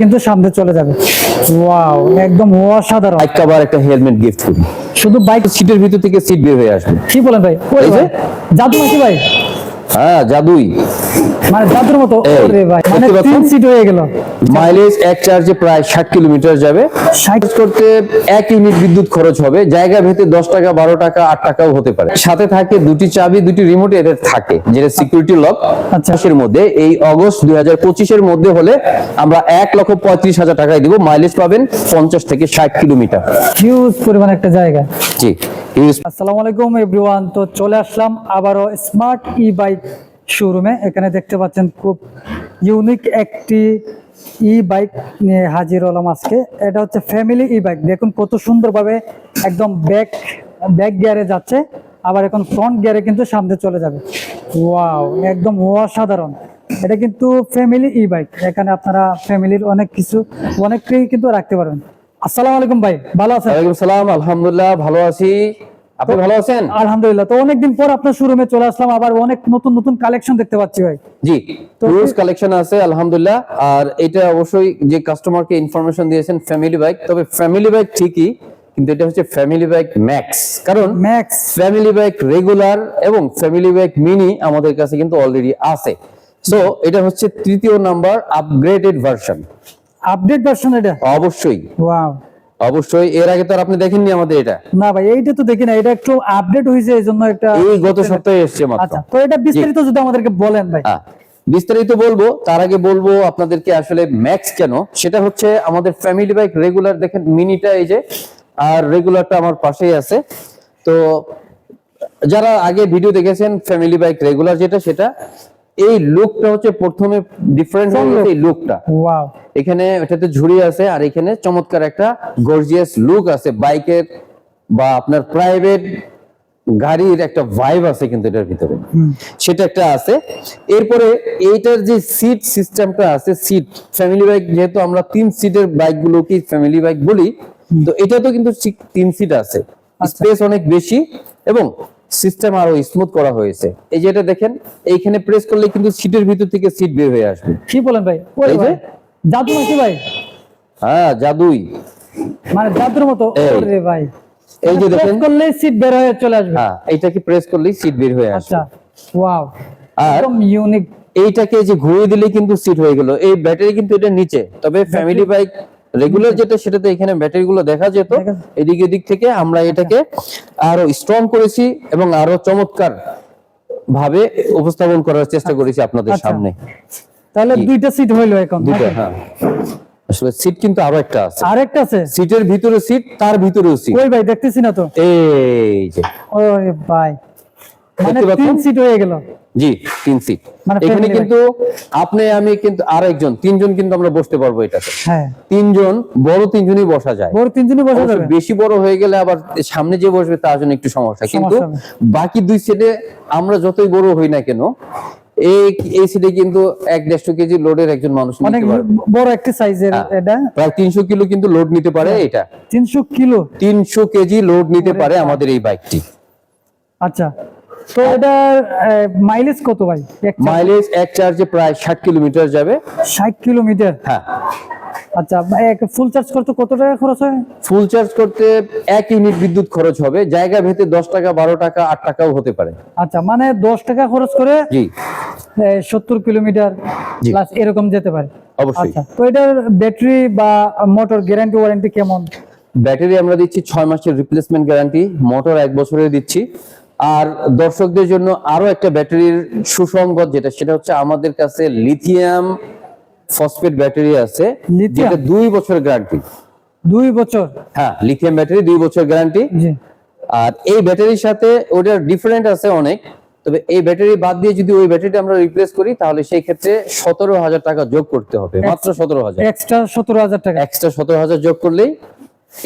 কিন্তু সামনে চলে যাবে। ওয়াও একদম অসাধারণ। কাভার একটা হেলমেট গিফট করি শুধু বাইক সিটের ভিতর থেকে সিট বের হয়ে আসবে। কি বলেন ভাই? ওই যে। ভাই, জাদু নাকি ভাই? হ্যাঁ জাদুই। মানে জাদুর মতো। মানে তিন সিট হয়ে গেল। মাইলেজ এক চার্জে প্রায় ষাট কিলোমিটার যাবে। ষাট চার্জ করতে এক ইউনিট বিদ্যুৎ খরচ হবে। জায়গা ভেদে দশ টাকা বারো টাকা আট টাকাও হতে পারে। সাথে থাকে দুটি চাবি দুটি রিমোট এদের থাকে যেটা সিকিউরিটি লক আচ্ছা। এর মধ্যে এই অগস্ট দুই হাজার পঁচিশের মধ্যে হলে আমরা এক লক্ষ পঁয়ত্রিশ হাজার টাকায় দিব। মাইলেজ পাবেন পঞ্চাশ থেকে ষাট কিলোমিটার হিউজ পরিমাণ একটা জায়গা। জি আসসালামু আলাইকুম এভরিওয়ান তো চলে আসলাম আবারও স্মার্ট ই বাইক শোরুমে এখানে দেখতে পাচ্ছেন খুব ইউনিক একটি ই বাইক নিয়ে হাজির হলাম আজকে। এটা হচ্ছে ফ্যামিলি ই বাইক দেখুন কত সুন্দরভাবে একদম ব্যাক ব্যাক গিয়ারে যাচ্ছে। আবার এখন ফ্রন্ট গিয়ারে কিন্তু সামনে চলে যাবে। ওয়াও একদম অসাধারণ। এটা কিন্তু ফ্যামিলি ই বাইক এখানে আপনারা ফ্যামিলির অনেক কিছু, অনেককেই কিন্তু রাখতে পারবেন। আসসালামু আলাইকুম ভাই, ভালো আছেন? সালাম, আলহামদুলিল্লাহ, ভালো আছি। আপনি ভালো আছেন? আলহামদুলিল্লাহ। তো অনেকদিন পর আপনার শোরুমে চলে আসলাম আবার অনেক নতুন নতুন কালেকশন দেখতে পাচ্ছি ভাই। জি তো রুলস কালেকশন আছে আলহামদুলিল্লাহ। আর এটা অবশ্যই যে কাস্টমারকে ইনফরমেশন দিয়েছেন ফ্যামিলি বাইক তবে ফ্যামিলি বাইক ঠিকই কিন্তু এটা হচ্ছে ফ্যামিলি বাইক ম্যাক্স কারণ ম্যাক্স ফ্যামিলি বাইক রেগুলার এবং ফ্যামিলি বাইক মিনি আমাদের কাছে কিন্তু অলরেডি আছে। সো এটা হচ্ছে তৃতীয় number upgraded version update version এটা? অবশ্যই। ওয়াও অবশ্যই এর আগে তো আর আপনি দেখেননি আমাদের এটা? না ভাই এইটা তো দেখি না এটা একটু আপডেট হয়েছে এই জন্য একটা এই গত সপ্তাহে এসছে মাত্র। আচ্ছা তো এটা বিস্তারিত যদি আমাদেরকে বলেন ভাই। বিস্তারিত বলব তার আগে বলব আপনাদেরকে আসলে ম্যাক্স কেন? সেটা হচ্ছে আমাদের ফ্যামিলি বাইক রেগুলার দেখেন মিনিটা এই যে আর রেগুলারটা আমার পাশেই আছে। তো যারা আগে ভিডিও দেখেছেন ফ্যামিলি বাইক রেগুলার যেটা সেটা এই লুকটা হচ্ছে প্রথমে ডিফারেন্ট এই লুকটা ওয়াও এখানে এটাতে ঝুড়ি আছে আর এখানে চমৎকার একটা গর্জিয়াস লুক আছে। বাইকের বা আপনার প্রাইভেট গাড়ির একটা ভাইব আছে কিন্তু এটার ভিতরে। সেটা একটা আছে। এরপরে এইটার যে সিট সিস্টেমটা আছে সিট ফ্যামিলি বাইক যেহেতু আমরা তিন সিটের বাইক গুলোকে ফ্যামিলি বাইক বলি তো এটা তো কিন্তু তিন সিট আছে। আচ্ছা। স্পেস অনেক বেশি এবং সিস্টেম আরও স্মুথ করা হয়েছে। এই যে এটা দেখেন এইখানে প্রেস করলে কিন্তু সিটের ভিতর থেকে সিট বের হয়ে আসবে। কি বলেন ভাই? এই যে। জাদু নাকি ভাই? হ্যাঁ জাদুই। মানে জাদুর মতো। ওরে ভাই। এই যে দেখেন। করলে সিট বের হয়ে চলে আসবে। হ্যাঁ এইটাকে প্রেস করলেই সিট বের হয়ে আসবে। আচ্ছা ওয়াও একদম ইউনিক এইটাকে যে ঘুরিয়ে দিলে কিন্তু সিট হয়ে গেল। এই ব্যাটারি কিন্তু এটা নিচে। তবে ফ্যামিলি বাইক রেগুলার যেটা সেটাতে এখানে ব্যাটারি গুলো দেখা যেত। এদিক এদিক থেকে আমরা এটাকে আরও স্ট্রং করেছি এবং আরও চমৎকার ভাবে উপস্থাপন করার চেষ্টা করেছি আপনাদের আচ্ছা। সামনে। তাহলে দুইটা সিট হইল এখন নাকি? হ্যাঁ। আসলে সিট কিন্তু আরও একটা আছে। আরেকটা আছে? সিটের ভিতরে সিট তার ভিতরেও সিট ওই ভাই দেখতেছি না তো। এই যে। ওরে ভাই। মানে তিন সিট হয়ে গেল। জি তিন সিট মানে এখানে কিন্তু আপনি আমি কিন্তু আরেকজন তিনজন কিন্তু আমরা বসতে পারব এটাতে। হ্যাঁ। তিনজন বড় তিনজনই বসা যায়। বড় তিনজনই বসা যাবে। বেশি বড় হয়ে গেলে আবার সামনে যে বসবে তার জন্য একটু সমস্যা। কিন্তু বাকি দুই সিটে আমরা যতই বড় হই না কেন এই এই সিটে কিন্তু এক দেড়শো কেজি লোডের একজন মানুষ অনেক বড় একটা সাইজের হ্যাঁ। এটা। প্রায় তিনশো কিলো কিন্তু লোড নিতে পারে এটা। তিনশো কিলো। তিনশো কেজি লোড নিতে পারে আমাদের এই বাইকটি আচ্ছা। তো এটার মাইলেজ কত ভাই? মাইলেজ এক চার্জে প্রায় ষাট কিলোমিটার যাবে। ষাট কিলোমিটার হ্যাঁ। আচ্ছা ফুল চার্জ করতে কত টাকা খরচ হয়? ফুল চার্জ করতে এক ইউনিট বিদ্যুৎ খরচ হবে। জায়গা ভেদে দশ টাকা বারো টাকা আট টাকাও হতে পারে। আচ্ছা মানে দশ টাকা খরচ করে জি। সত্তর কিলোমিটার প্লাস এরকম যেতে পারে। অবশ্যই। আচ্ছা তো এটার ব্যাটারি বা মোটর গ্যারান্টি ওয়ারেন্টি কেমন? ব্যাটারি আমরা দিচ্ছি ছয় মাসের রিপ্লেসমেন্ট গ্যারান্টি মোটর এক বছরের দিচ্ছি। আর দর্শকদের জন্য আরও একটা ব্যাটারির সুসংগত যেটা সেটা হচ্ছে আমাদের কাছে লিথিয়াম ফসফেট ব্যাটারি আছে যেটা দুই বছর গ্যারান্টি দুই বছর? হ্যাঁ লিথিয়াম ব্যাটারি দুই বছর গ্যারান্টি আর এই ব্যাটারির সাথে ওটার ডিফারেন্ট আছে অনেক তবে এই ব্যাটারি বাদ দিয়ে যদি ওই ব্যাটারিটা আমরা রিপ্লেস করি তাহলে সেই ক্ষেত্রে সতেরো হাজার টাকা যোগ করতে হবে মাত্র সতেরো হাজার। এক্সট্রা সতেরো হাজার টাকা। এক্সট্রা সতেরো হাজার যোগ করলেই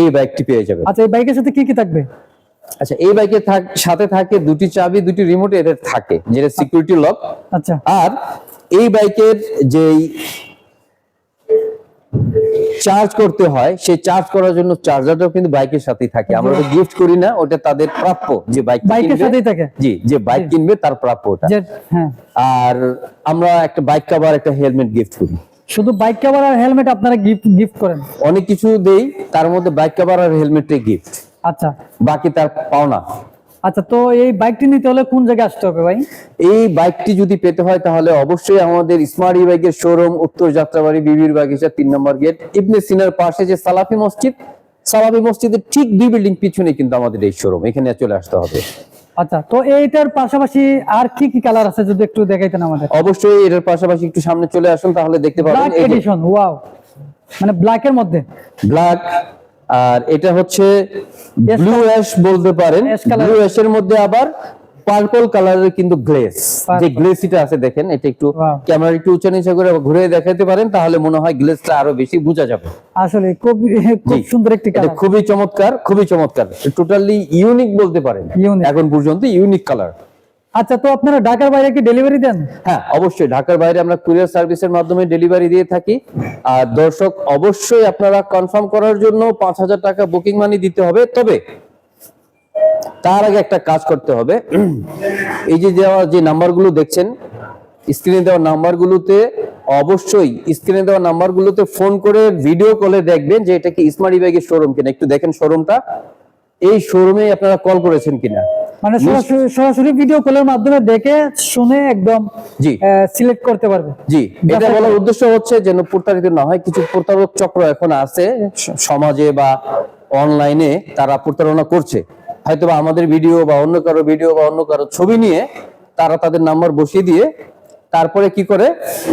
এই বাইকটি পেয়ে যাবে। আচ্ছা এই বাইকের সাথে কি কি থাকবে? আচ্ছা এই বাইকের সাথে থাকে দুটি চাবি দুটি রিমোট এদের থাকে যেটা সিকিউরিটি লক আচ্ছা। আর এই বাইকের যেই চার্জ করতে হয় সেই চার্জ করার জন্য চার্জারটাও কিন্তু বাইকের সাথেই থাকে। আমরা ওটা গিফট করি না ওটা তাদের প্রাপ্য যে বাইক বাইকের সাথেই থাকে? জি যে বাইক কিনবে তার প্রাপ্য ওটা। যে হ্যাঁ। আর আমরা একটা বাইক কভার একটা হেলমেট গিফট করি। শুধু বাইক কভার আর হেলমেট আপনারা গিফট গিফট করেন? অনেক কিছু দেই তার মধ্যে বাইক কভার আর হেলমেটে গিফট আচ্ছা। বাকি তার পাওনা। আচ্ছা তো এই বাইকটি নিতে হলে কোন জায়গায় আসতে হবে ভাই? এই বাইকটি যদি পেতে হয় তাহলে অবশ্যই আমাদের স্মার্ট ই বাইকের শোরুম উত্তর যাত্রাবাড়ি বিবির বাগিচা তিন নম্বর গেট ইবনে সিনার পাশে যে সালাফি মসজিদ সালাফি মসজিদের ঠিক দুই বিল্ডিং পিছনে কিন্তু আমাদের এই শোরুম এখানে চলে আসতে হবে। আচ্ছা তো এইটার পাশাপাশি আর কি কি কালার আছে যদি একটু দেখাইতেন আমাদের? অবশ্যই এটার পাশাপাশি একটু সামনে চলে আসুন তাহলে দেখতে পাবেন এডিশন ওয়াও মানে ব্ল্যাক এর মধ্যে? ব্ল্যাক আর এটা হচ্ছে ব্লু অ্যাশ বলতে পারেন। ব্লু অ্যাশের মধ্যে আবার পার্পল কালারের কিন্তু গ্লেস যে। গ্লেসিটা আছে দেখেন এটা একটু ক্যামেরা একটু উঁচা নিচে করে ঘুরে দেখাতে পারেন তাহলে মনে হয় গ্লেসটা আরও বেশি বোঝা যাবে। আসলে খুব খুব সুন্দর একটি কালার খুবই চমৎকার খুবই চমৎকার। টোটালি ইউনিক বলতে পারেন। এখন পর্যন্ত ইউনিক কালার আচ্ছা তো আপনারা ঢাকার বাইরে কি ডেলিভারি দেন? হ্যাঁ অবশ্যই। ঢাকার বাইরে আমরা কুরিয়ার সার্ভিসের মাধ্যমে ডেলিভারি দিয়ে থাকি। আর দর্শক, অবশ্যই আপনারা কনফার্ম করার জন্য পাঁচ হাজার টাকা বুকিং মানি দিতে হবে। তবে তার আগে একটা কাজ করতে হবে। এই যে দেওয়া যে নাম্বারগুলো দেখছেন স্ক্রিনে দেওয়া নাম্বারগুলোতে অবশ্যই স্ক্রিনে দেওয়া নাম্বারগুলোতে ফোন করে ভিডিও কলে দেখবেন যে এটা কি স্মার্ট ব্যাগের শোরুম কিনা। একটু দেখেন শোরুমটা এই শোরুমে আপনারা কল করেছেন কিনা? মানে সরাসরি ভিডিও কলের মাধ্যমে দেখে শুনে একদম জি। সিলেক্ট করতে পারবে। জি এটা বলার উদ্দেশ্য হচ্ছে যেন প্রতারিত না হয় কিছু প্রতারক চক্র এখন আছে সমাজে বা অনলাইনে তারা প্রতারণা করছে। হয়তো আমাদের ভিডিও বা অন্য কারও ভিডিও বা অন্য কারও ছবি নিয়ে তারা তাদের নাম্বার বসিয়ে দিয়ে তারপরে কি করে?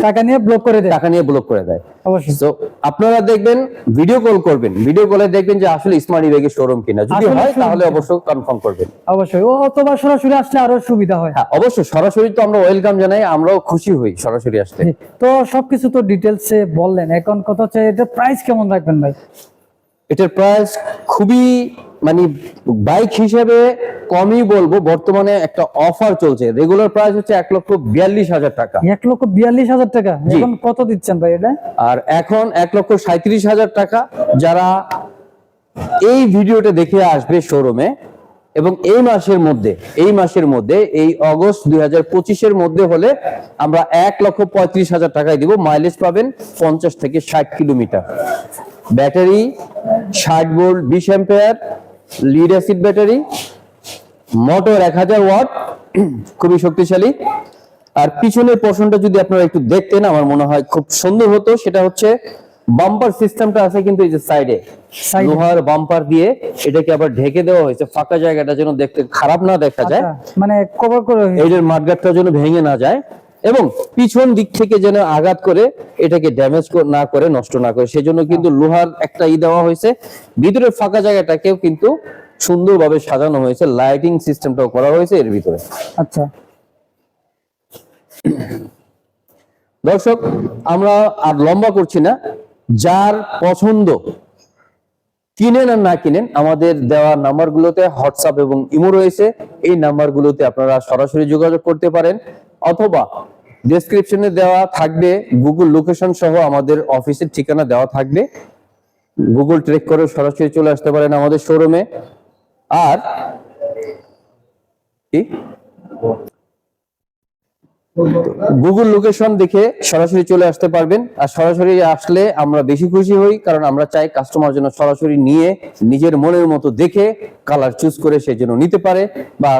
টাকা নিয়ে ব্লক করে দেয়। টাকা নিয়ে ব্লক করে দেয়। অবশ্যই। তো আপনারা দেখবেন ভিডিও কল করবেন। ভিডিও কলে দেখবেন যে আসলে স্মার্ট ইবেগের শোরুম কিনা। যদি হয় তাহলে অবশ্যই কনফার্ম করবেন। অবশ্যই। ও অথবা সরাসরি আসলে আরও সুবিধা হয়। হ্যাঁ অবশ্যই। সরাসরি তো আমরা ওয়েলকাম জানাই আমরাও খুশি হই সরাসরি আসলে তো সবকিছু তো ডিটেলসে বললেন। এখন কথা হচ্ছে এটা প্রাইস কেমন রাখবেন ভাই? এটার প্রাইস খুবই মানে বাইক হিসেবে কমই বলব বর্তমানে একটা অফার চলছে। রেগুলার প্রাইস হচ্ছে এক লক্ষ বিয়াল্লিশ হাজার টাকা। এক লক্ষ বিয়াল্লিশ হাজার টাকা? এখন কত দিচ্ছেন ভাই এটা? আর এখন এক লক্ষ সাঁত্রিশ হাজার টাকা। যারা এই ভিডিওটা দেখে আসবে শোরুমে এবং এই মাসের মধ্যে এই মাসের মধ্যে এই অগস্ট দুই হাজার পঁচিশের মধ্যে হলে আমরা এক লক্ষ পঁয়ত্রিশ হাজার টাকায় দিব। মাইলেজ পাবেন পঞ্চাশ থেকে ষাট কিলোমিটার। ব্যাটারি ষাট ভোল্ট বিশ ampere lead acid battery motor এক হাজার ওয়াট খুবই শক্তিশালী। আর পিছনের পোর্শনটা যদি আপনারা একটু দেখতেন আমার মনে হয় খুব সুন্দর হতো। সেটা হচ্ছে বাম্পার সিস্টেমটা আছে কিন্তু এই যে সাইডে লোহার বাম্পার দিয়ে এটাকে আবার ঢেকে দেওয়া হয়েছে। ফাঁকা জায়গাটা যেন দেখতে খারাপ না দেখা যায়। আচ্ছা, মানে কভার করে এইটার মাঠগাটটা যেন ভেঙে না যায়। এবং পিছন দিক থেকে যেন আঘাত করে এটাকে ড্যামেজ না করে নষ্ট না করে। সেজন্য কিন্তু লোহার একটা ই দেওয়া হয়েছে। ভিতরের ফাঁকা জায়গাটাকেও কিন্তু সুন্দরভাবে সাজানো হয়েছে। লাইটিং সিস্টেমটাও করা হয়েছে এর ভিতরে। আচ্ছা। দর্শক আমরা আর লম্বা করছি না। যার পছন্দ কিনেন আর না কিনেন আমাদের দেওয়া নাম্বারগুলোতে হোয়াটসঅ্যাপ এবং ইমো রয়েছে। এই নাম্বারগুলোতে আপনারা সরাসরি যোগাযোগ করতে পারেন। অথবা ডেসক্রিপশনে দেওয়া থাকবে গুগল লোকেশন সহ আমাদের অফিসের ঠিকানা দেওয়া থাকবে। গুগল ট্রেক করে সরাসরি চলে আসতে পারেন আমাদের শোরুমে আর কি? গুগল লোকেশন দেখে সরাসরি চলে আসতে পারবেন। আর সরাসরি আসলে আমরা বেশি খুশি হই কারণ আমরা চাই কাস্টমার যেন সরাসরি নিয়ে নিজের মনের মতো দেখে কালার চুজ করে সে যেন নিতে পারে বা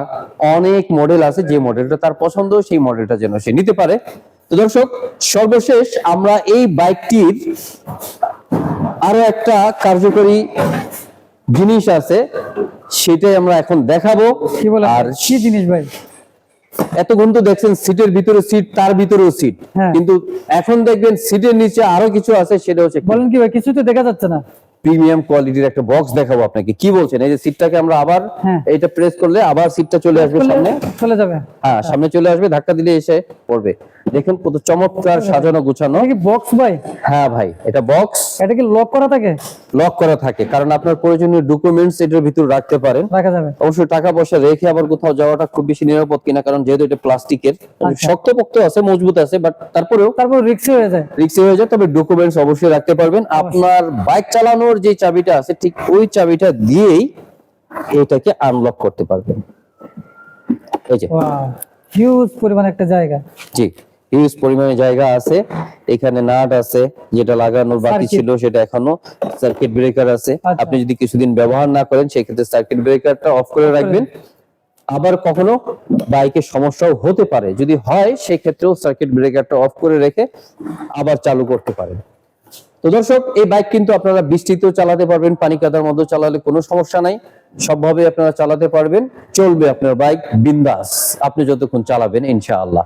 অনেক মডেল আছে যে মডেলটা তার পছন্দ সেই মডেলটা যেন সে নিতে পারে। তো দর্শক সর্বশেষ আমরা এই বাইকটির আরও একটা কার্যকরী জিনিস আছে সেটাই আমরা এখন দেখাবো। আর কি জিনিস ভাই? এতক্ষণ তো দেখছেন সিটের ভিতরে সিট তার ভিতরেও সিট। হ্যাঁ। কিন্তু এখন দেখবেন সিটের নিচে আরও কিছু আছে সেটা হচ্ছে বলেন কি ভাই কিছু তো দেখা যাচ্ছে না। প্রিমিয়াম কোয়ালিটির একটা বক্স দেখাবো আপনাকে। কি বলছেন? এই যে সিটটাকে আমরা আবার হ্যাঁ। এটা প্রেস করলে আবার সিটটা চলে আসবে সামনে। চলে যাবে। হ্যাঁ সামনে চলে আসবে ধাক্কা দিলে এসে পড়বে। দেখুন কত চমৎকার সাজানো গুছানো। বক্স ভাই? হ্যাঁ ভাই এটা বক্স এটা কি লক করা থাকে? লক করা থাকে কারণ আপনার প্রয়োজনীয় ডকুমেন্টস এটার ভিতর রাখতে পারেন। রাখা যাবে। অবশ্যই টাকা পয়সা রেখে আবার কোথাও যাওয়াটা খুব বেশি নিরাপদ কিনা কারণ যেহেতু এটা প্লাস্টিকের আচ্ছা। শক্তপোক্ত আছে মজবুত আছে বাট তারপরেও তারপর রিক্সি হয়ে যায়। রিক্সি হয়ে যায় তবে ডকুমেন্টস অবশ্যই রাখতে পারবেন। আপনার বাইক চালানোর যে চাবিটা আছে ঠিক ওই চাবিটা দিয়েই এটাকে আনলক করতে পারবেন। এই যে। হিউজ পরিমাণ একটা জায়গা। জি। হিউজ পরিমাণে জায়গা আছে। এখানে নাট আছে যেটা লাগানোর বাকি ছিল সেটা এখনও সার্কিট ব্রেকার আছে। আচ্ছা। আপনি যদি কিছুদিন ব্যবহার না করেন সেক্ষেত্রে সার্কিট ব্রেকারটা অফ করে রাখবেন। আবার কখনো বাইকের সমস্যাও হতে পারে। যদি হয় সেক্ষেত্রেও সার্কিট ব্রেকারটা অফ করে রেখে আবার চালু করতে পারেন। তো দর্শক এই বাইক কিন্তু আপনারা বৃষ্টিতেও চালাতে পারবেন পানি কাদার মধ্যে চালালে কোনো সমস্যা নাই। সবভাবে আপনারা চালাতে পারবেন। চলবে আপনার বাইক বিন্দাস। আপনি যতক্ষণ চালাবেন ইনশাআল্লাহ।